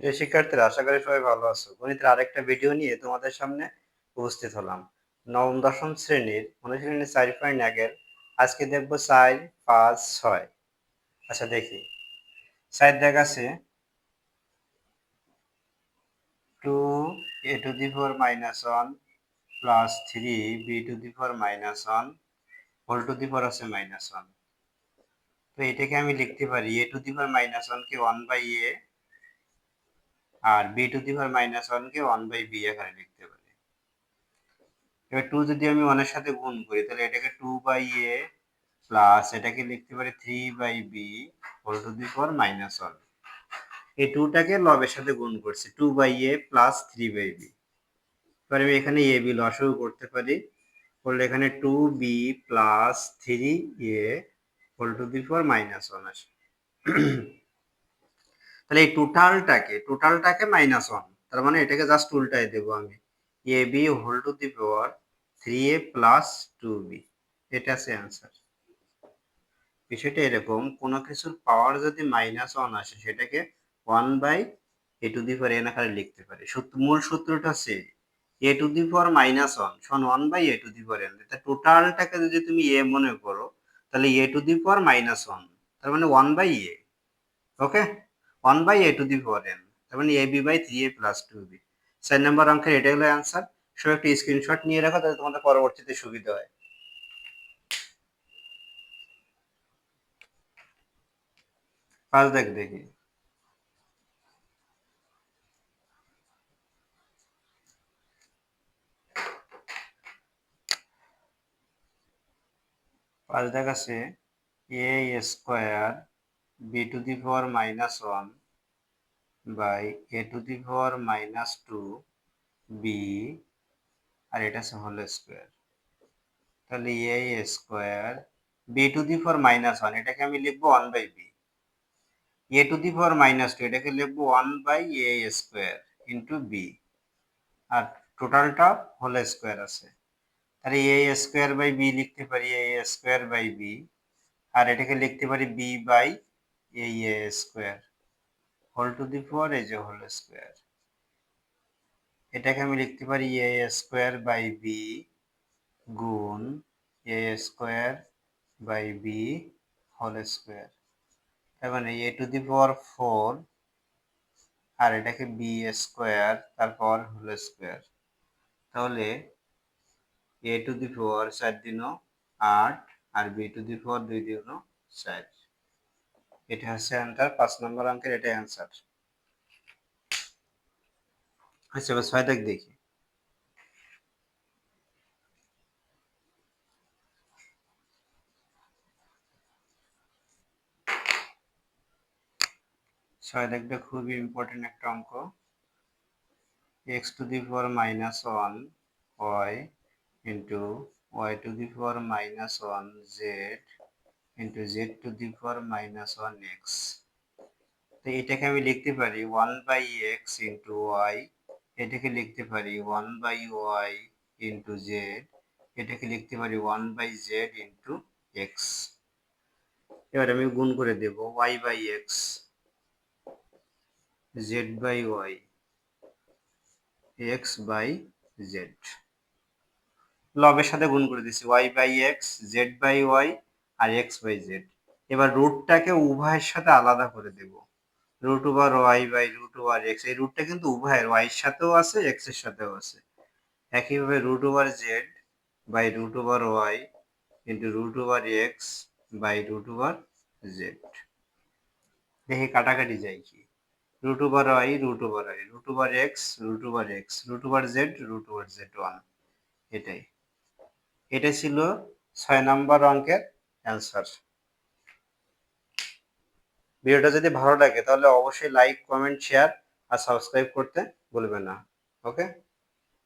প্রিয় শিক্ষার্থীরা, আশা করি সবাই ভালো আছো। গণিতের আরেকটা ভিডিও নিয়ে তোমাদের সামনে উপস্থিত হলাম। নবম, দশম শ্রেণির অনুশীলনী চার পয়েন্ট একের আজকে দেখব চার, পাঁচ, ছয়। আচ্ছা দেখি। চার দেখাচ্ছে। Two A to the four minus one plus three B to the four minus one whole to the four আছে মাইনাস ওয়ান তো এটাকে আমি লিখতে পারি A to the four minus ওয়ানকে one by A R B to the power minus ওয়ানকে one by B এখানে লিখতে পারি? এবার টু যদি আমি ওয়ানের সাথে গুণ করি, তাহলে এটাকে টু বাই এ প্লাস এটাকে লিখতে পারি three by B whole to the power minus one এই টুটাকে লবের সাথে গুণ করছি two by A plus three by B এবার আমি এখানে এ বি লসও করতে পারি করলে এখানে two B plus three A whole to the power minus one আসে। তাহলে এই টোটালটাকে টোটালটাকে মাইনাস ওয়ান তার মানে এটাকে জাস্ট উল্টাই দেবো আমি। A B whole to the power three A plus two B এটা আছে অ্যান্সার বিষয়টা এরকম, কোনো কিছুর পাওয়ার যদি মাইনাস ওয়ান আসে, সেটাকে one by A to the power N আকারে লিখতে পারে। মূল সূত্রটা হচ্ছে A to the power minus one সমান one by A to the power N টোটালটাকে যদি তুমি এ মনে করো, তাহলে A to the power minus one তার মানে one by A okay one by A to the power N তার মানে A B by three A plus two B চার নম্বর অঙ্কের এটা হলো অ্যান্সার সব একটু স্ক্রিনশট নিয়ে রাখো, তাহলে তোমাদের পরবর্তীতে সুবিধা হয়। পাঁচ দেখ দেখি। পাঁচ দেখাচ্ছে A square B to the power minus one by A to the power minus two B আর এটা আছে হোল স্কোয়ার তাহলে A square B to the power minus one এটাকে আমি লিখব one by B A to the power minus two এটাকে লিখব one by A square into B আর টোটালটা হোল স্কোয়ার আছে। তাহলে এ স্কোয়ার বাই বি লিখতে পারি এ স্কোয়ার বাই বি আর এটাকে লিখতে পারি B by A square whole to the four এই যে হোল স্কোয়ার এটাকে আমি লিখতে পারি এ স্কোয়ার বাই বি গুণ A square by B whole square তার মানে A to the power four আর এটাকে বি স্কোয়ার তারপর হোল স্কোয়ার তাহলে এ টু দি পাওয়ার চার দিন আট আর বি টু দি পাওয়ার দুই দিন চার। এটা হচ্ছে অ্যান্সার পাঁচ নম্বর অঙ্কের এটা অ্যান্সার আচ্ছা এবার ছয় দেখ দেখি। ছয় দেখবে খুবই ইম্পর্টেন্ট একটা অঙ্ক। X to the power minus one Y into Y to the power minus one Z into Z to the power minus one X তো এটাকে আমি লিখতে পারি one by X into Y এটাকে লিখতে পারি one by Y into Z এটাকে লিখতে পারি one by Z into X এবার আমি গুণ করে দেব Y by X Z by Y X by Z লবের সাথে গুণ করে দিচ্ছি Y by X Z by Y R x by Z এবার রুটটাকে উভয়ের সাথে আলাদা করে দেব root over Y by root over X এই রুটটা কিন্তু উভয়ের ওয়াইয়ের সাথেও আছে এক্সের সাথেও আছে একইভাবে root over Z by root over Y into root over X by root over Z দেখি কাটাকাটি যায় কি root over Y root over Y root over X root over X root over Z root over Z one এটাই এটা ছিল ছয় নম্বর অঙ্কের answer ভিডিওটা যদি ভালো লাগে তাহলে অবশ্যই লাইক কমেন্ট শেয়ার আর সাবস্ক্রাইব করতে ভুলবেন না ওকে